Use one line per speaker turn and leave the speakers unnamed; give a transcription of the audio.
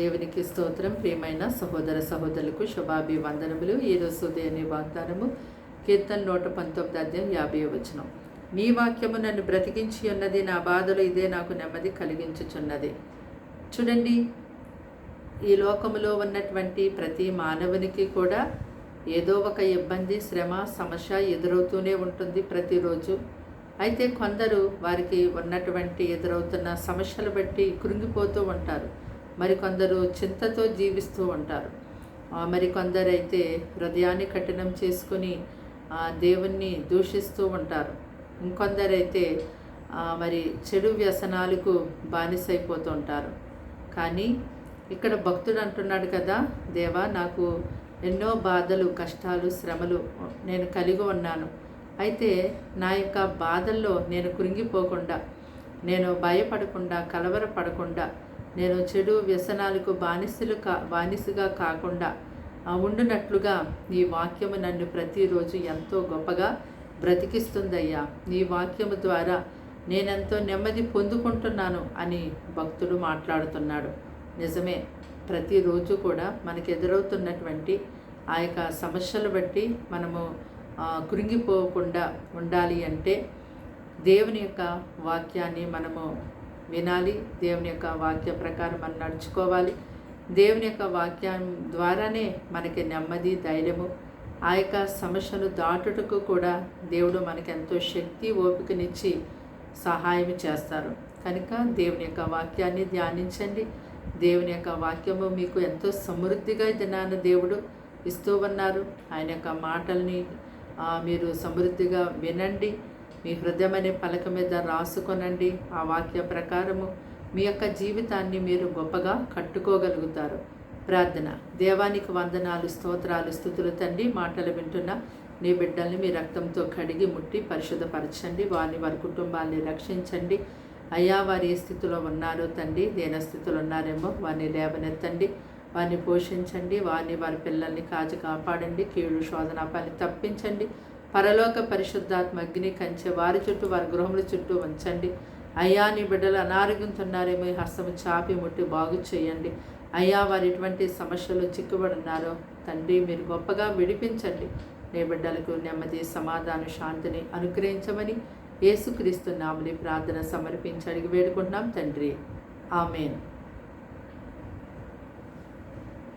దేవునికి స్తోత్రం. ప్రియమైన సహోదర సహోదరులకు శుభాభివందనములు. ఈరోజు ఉదయాన్ని వాగ్దానము కీర్తన నూట పంతొమ్మిది అధ్యాయం యాభై వచనం. నీ వాక్యము నన్ను బ్రతికించి ఉన్నది నా బాధలు ఇదే నాకు నెమ్మది కలిగించుచున్నది. చూడండి ఈ లోకములో ఉన్నటువంటి ప్రతి మానవునికి కూడా ఏదో ఒక ఇబ్బంది శ్రమ సమస్య ఎదురవుతూనే ఉంటుంది ప్రతిరోజు. అయితే కొందరు వారికి ఉన్నటువంటి ఎదురవుతున్న సమస్యలు బట్టి కృంగిపోతూ ఉంటారు. మరికొందరు చింతతో జీవిస్తూ ఉంటారు. ఆ, మరికొందరు అయితే హృదయాన్ని కఠినం చేసుకుని దేవుణ్ణి దూషిస్తూ ఉంటారు. ఇంకొందరైతే మరి చెడు వ్యసనాలకు బానిసైపోతూ ఉంటారు. కానీ ఇక్కడ భక్తుడు అంటున్నాడు కదా దేవా నాకు ఎన్నో బాధలు కష్టాలు శ్రమలు నేను కలిగి ఉన్నాను. అయితే నా యొక్క బాధల్లో నేను కృంగిపోకుండా నేను భయపడకుండా కలవరపడకుండా నేను చెడు వ్యసనాలకు బానిసలు కా బానిసగా కాకుండా ఉండునట్లుగా నీ వాక్యము నన్ను ప్రతిరోజు ఎంతో గొప్పగా బ్రతికిస్తుందయ్యా. నీ వాక్యము ద్వారా నేనెంతో నెమ్మది పొందుకుంటున్నాను అని భక్తుడు మాట్లాడుతున్నాడు. నిజమే ప్రతిరోజు కూడా మనకు ఎదురవుతున్నటువంటి ఆ యొక్క సమస్యలు బట్టి మనము కృంగిపోకుండా ఉండాలి అంటే దేవుని యొక్క వాక్యాన్ని మనము వినాలి. దేవుని యొక్క వాక్య ప్రకారం మనం నడుచుకోవాలి. దేవుని యొక్క వాక్యం ద్వారానే మనకి నెమ్మది ధైర్యము. ఆ యొక్క సమస్యను దాటుటకు కూడా దేవుడు మనకి ఎంతో శక్తి ఓపికనిచ్చి సహాయం చేస్తారు. కనుక దేవుని యొక్క వాక్యాన్ని ధ్యానించండి. దేవుని యొక్క వాక్యము మీకు ఎంతో సమృద్ధిగా దినాన దేవుడు ఇస్తూ ఉన్నారు. ఆయన యొక్క మాటల్ని మీరు సమృద్ధిగా వినండి. మీ హృదయమనే పలక మీద రాసుకొనండి. ఆ వాక్య ప్రకారము మీ యొక్క జీవితాన్ని మీరు గొప్పగా కట్టుకోగలుగుతారు. ప్రార్థన. దేవానికి వందనాలు స్తోత్రాలు స్థుతులు తండ్రి మాటలు వింటున్న నీ బిడ్డల్ని మీ రక్తంతో కడిగి ముట్టి పరిశుద్ధపరచండి. వారిని వారి కుటుంబాన్ని రక్షించండి. అయ్యా వారు ఏ స్థితిలో ఉన్నారో తండ్రి దేన స్థితిలో ఉన్నారేమో వారిని లేవనెత్తండి. వారిని పోషించండి. వారిని వారి పిల్లల్ని కాచి కాపాడండి. కీడు శోధన పని తప్పించండి. పరలోక పరిశుద్ధాత్మ అగ్ని కంచె వారి చుట్టూ వారి గృహముల చుట్టూ ఉంచండి. అయ్యా నీ బిడ్డలు అనారోగ్యంతున్నారేమో ఈ హస్తము చాపి ముట్టి బాగు చేయండి. అయ్యా వారు ఎటువంటి సమస్యలు చిక్కుబడున్నారో తండ్రి మీరు గొప్పగా విడిపించండి. నీ బిడ్డలకు నెమ్మది సమాధాన శాంతిని అనుగ్రహించమని యేసుక్రీస్తు నామని ప్రార్థన సమర్పించి అడిగి వేడుకుంటున్నాం తండ్రి. ఆమెన్.